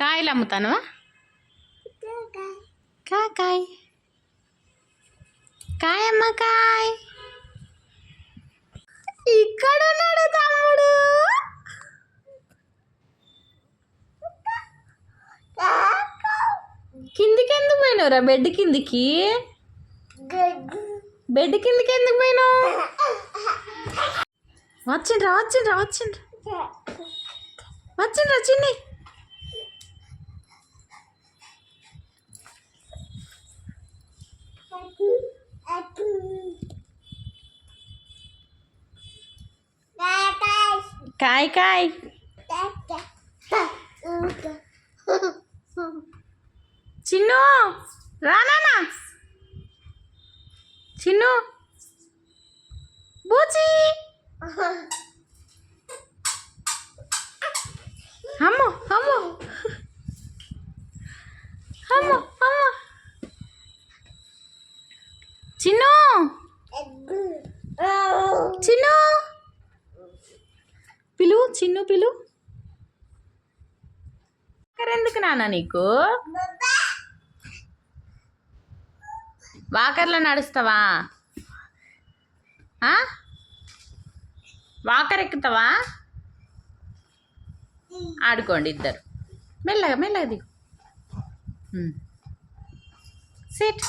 కాయలు అమ్ముతాను కాకాయ్ కాయమ్మ కాయ్. ఇక్కడ ఉన్నాడు తమ్ముడు. కిందికి ఎందుకు పోయినవురా? బెడ్ కిందికి? బెడ్ కిందికి ఎందుకు పోయినావు? వచ్చిండ్రా వచ్చిండ్రా వచ్చిండ్రా. వచ్చిండ్రా చిన్ని. కాయ్ కాయ్ చిన్ను రానా చిన్ను బూచి అమ్మో అమ్మో అమ్మో అమ్మో చిన్ను చిన్ను చిన్ను పిలు. ఎందుకు నాన్న నీకు? వాకర్లో నడుస్తావా? వాకర్ ఎక్కుతావా? ఆడుకోండి ఇద్దరు. మెల్లగా మెల్లగా దిగు. సిట్